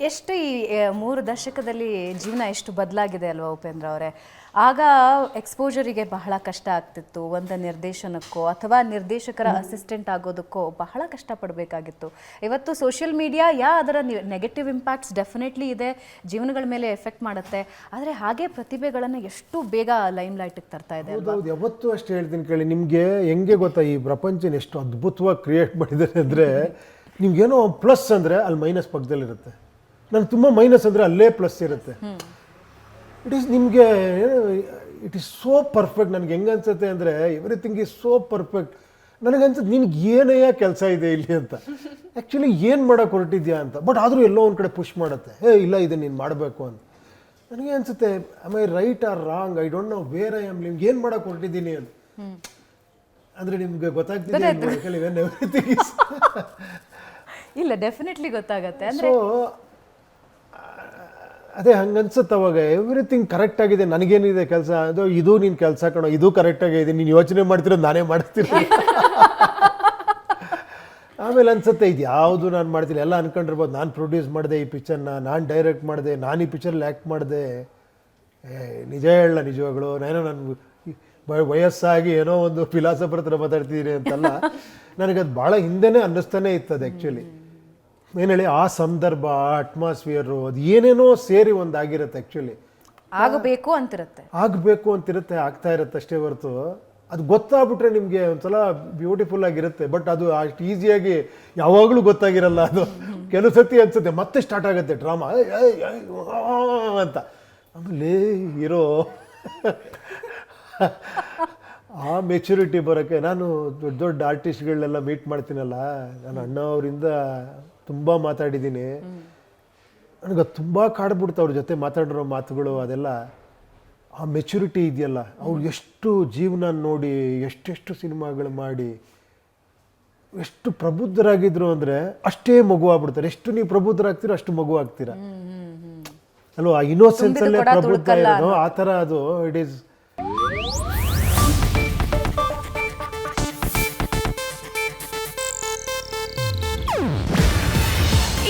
ಎಷ್ಟು ಈ ಮೂರು ದಶಕದಲ್ಲಿ ಜೀವನ ಎಷ್ಟು ಬದಲಾಗಿದೆ ಅಲ್ವಾ ಉಪೇಂದ್ರ ಅವರೇ? ಆಗ ಎಕ್ಸ್ಪೋಜರಿಗೆ ಬಹಳ ಕಷ್ಟ ಆಗ್ತಿತ್ತು. ಒಂದು ನಿರ್ದೇಶನಕ್ಕೋ ಅಥವಾ ನಿರ್ದೇಶಕರ ಅಸಿಸ್ಟೆಂಟ್ ಆಗೋದಕ್ಕೋ ಬಹಳ ಕಷ್ಟಪಡಬೇಕಾಗಿತ್ತು. ಇವತ್ತು ಸೋಷಿಯಲ್ ಮೀಡಿಯಾ ಯಾ ಅದರ ನೆಗೆಟಿವ್ ಇಂಪ್ಯಾಕ್ಟ್ಸ್ ಡೆಫಿನೆಟ್ಲಿ ಇದೆ ಜೀವನಗಳ ಮೇಲೆ ಎಫೆಕ್ಟ್ ಮಾಡುತ್ತೆ. ಆದರೆ ಹಾಗೆ ಪ್ರತಿಭೆಗಳನ್ನು ಎಷ್ಟು ಬೇಗ ಲೈಮ್ ಲೈಟಿಗೆ ತರ್ತಾ ಇದೆ ಯಾವತ್ತೂ ಅಷ್ಟು ಹೇಳ್ತೀನಿ ಕೇಳಿ. ನಿಮಗೆ ಹೆಂಗೆ ಗೊತ್ತಾ ಈ ಪ್ರಪಂಚನ ಎಷ್ಟು ಅದ್ಭುತವಾಗಿ ಕ್ರಿಯೇಟ್ ಮಾಡಿದ್ದಾರೆ ಅಂದರೆ ನಿಮ್ಗೇನೋ ಪ್ಲಸ್ ಅಂದರೆ ಅಲ್ಲಿ ಮೈನಸ್ ಪಕ್ಕದಲ್ಲಿರುತ್ತೆ ನನಗೆ ತುಂಬ ಮೈನಸ್ ಅಂದರೆ ಅಲ್ಲೇ ಪ್ಲಸ್ ಇರುತ್ತೆ. ಇಟ್ ಈಸ್ ನಿಮಗೆ ಇಟ್ ಈಸ್ ಸೋ ಪರ್ಫೆಕ್ಟ್ ನನಗೆ ಹೆಂಗೆ ಅನ್ಸುತ್ತೆ ಅಂದರೆ ಎವ್ರಿಥಿಂಗ್ ಈಸ್ ಸೋ ಪರ್ಫೆಕ್ಟ್ ನನಗನ್ಸುತ್ತೆ ನಿನಗೆ ಏನೇ ಕೆಲಸ ಇದೆ ಇಲ್ಲಿ ಅಂತ. ಆ್ಯಕ್ಚುಲಿ ಏನು ಮಾಡೋಕೆ ಹೊರಟಿದ್ಯಾ ಅಂತ. ಬಟ್ ಆದರೂ ಎಲ್ಲೋ ಒಂದು ಕಡೆ ಪುಷ್ ಮಾಡುತ್ತೆ. ಏ ಇಲ್ಲ ಇದು ನೀನು ಮಾಡಬೇಕು ಅಂತ. ನನಗೆ ಅನ್ಸುತ್ತೆ I I right or wrong I don't know where I am ನಿಮ್ಗೆ ಏನು ಮಾಡೋಕೆ ಹೊರಟಿದ್ದೀನಿ ಅಂತ. ಅಂದರೆ ನಿಮಗೆ ಗೊತ್ತಾಗ್ತಿದೆ ಎವ್ರಿಥಿಂಗ್ ಇಲ್ಲ ಡೆಫಿನೆಟ್ಲಿ ಗೊತ್ತಾಗತ್ತೆ. ಸೊ ಅದೇ ಹಂಗೆ ಅನ್ಸುತ್ತೆ ಅವಾಗ. ಎವ್ರಿಥಿಂಗ್ ಕರೆಕ್ಟ್ ಆಗಿದೆ. ನನಗೇನಿದೆ ಕೆಲಸ? ಅದು ಇದು ನೀನು ಕೆಲಸ ಕಣೋ. ಇದು ಕರೆಕ್ಟ್ ಆಗಿದೆ. ನೀನು ಯೋಚನೆ ಮಾಡ್ತಿರೋ ನಾನೇ ಮಾಡ್ತೀನಿ. ಆಮೇಲೆ ಅನ್ಸುತ್ತೆ, ಇದು ಯಾವುದು ನಾನು ಮಾಡ್ತೀನಿ ಎಲ್ಲ ಅನ್ಕೊಂಡಿರ್ಬೋದು. ನಾನು ಪ್ರೊಡ್ಯೂಸ್ ಮಾಡಿದೆ ಈ ಪಿಕ್ಚರ್ನ ನಾನು ಡೈರೆಕ್ಟ್ ಮಾಡಿದೆ. ನಾನು ಈ ಪಿಕ್ಚರ್ಲಿ ಆ್ಯಕ್ಟ್ ಮಾಡಿದೆ. ಏ, ನಿಜ ಹೇಳಲ್ಲ ನಿಜವಾಗ್ಲು. ನಾನೇನೋ ನಾನು ವಯಸ್ಸಾಗಿ ಏನೋ ಒಂದು ಫಿಲಾಸಫರ್ ಹತ್ರ ಮಾತಾಡ್ತಿದ್ದೀನಿ ಅಂತಲ್ಲ. ನನಗದು ಭಾಳ ಹಿಂದೆನೇ ಅನ್ನಿಸ್ತಾನೆ ಅದು ಆ್ಯಕ್ಚುಲಿ ಏನು ಹೇಳಿ ಆ ಸಂದರ್ಭ ಅಟ್ಮಾಸ್ಫಿಯರು ಅದು ಏನೇನೋ ಸೇರಿ ಒಂದಾಗಿರುತ್ತೆ ಆ್ಯಕ್ಚುಲಿ ಆಗಬೇಕು ಅಂತಿರುತ್ತೆ. ಆಗಬೇಕು ಅಂತಿರುತ್ತೆ ಆಗ್ತಾ ಇರುತ್ತೆ ಅಷ್ಟೇ ಹೊರತು. ಅದು ಗೊತ್ತಾಗ್ಬಿಟ್ರೆ ನಿಮಗೆ ಒಂದ್ಸಲ ಬ್ಯೂಟಿಫುಲ್ ಆಗಿರುತ್ತೆ ಬಟ್ ಅದು ಅಷ್ಟು ಈಸಿಯಾಗಿ ಯಾವಾಗಲೂ ಗೊತ್ತಾಗಿರಲ್ಲ ಅದು. ಕೆಲವು ಸತಿ ಅನ್ಸುತ್ತೆ ಮತ್ತೆ ಸ್ಟಾರ್ಟ್ ಆಗುತ್ತೆ ಡ್ರಾಮಾ ಅಂತ. ಆಮೇಲೆ ಇರೋ ಆ ಮೆಚುರಿಟಿ ಬರೋಕ್ಕೆ ನಾನು ದೊಡ್ಡ ದೊಡ್ಡ ಆರ್ಟಿಸ್ಟ್ಗಳನ್ನೆಲ್ಲ ಮೀಟ್ ಮಾಡ್ತೀನಲ್ಲ ನಾನು ಅಣ್ಣ ಅವರಿಂದ ತುಂಬ ಮಾತಾಡಿದ್ದೀನಿ. ನನಗೆ ಅದು ತುಂಬ ಕಾಡ್ಬಿಡ್ತು ಅವ್ರ ಜೊತೆ ಮಾತಾಡಿರೋ ಮಾತುಗಳು ಅದೆಲ್ಲ. ಆ ಮೆಚುರಿಟಿ ಇದೆಯಲ್ಲ ಅವ್ರು ಎಷ್ಟು ಜೀವನ ನೋಡಿ ಎಷ್ಟೆಷ್ಟು ಸಿನಿಮಾಗಳು ಮಾಡಿ ಎಷ್ಟು ಪ್ರಬುದ್ಧರಾಗಿದ್ರು ಅಂದರೆ ಅಷ್ಟೇ ಮಗು ಆಗ್ಬಿಡ್ತಾರೆ. ಎಷ್ಟು ನೀವು ಪ್ರಬುದ್ಧರಾಗ್ತೀರೋ ಅಷ್ಟು ಮಗು ಆಗ್ತೀರಾ. ಅಲ್ವಾ ಇನ್ನೋಸೆನ್ಸಲ್ಲೇ ಕೊಡ ಪ್ರಬುದ್ಧ ಇರೋದು ಆ ಥರ ಅದು ಇಟ್ ಈಸ್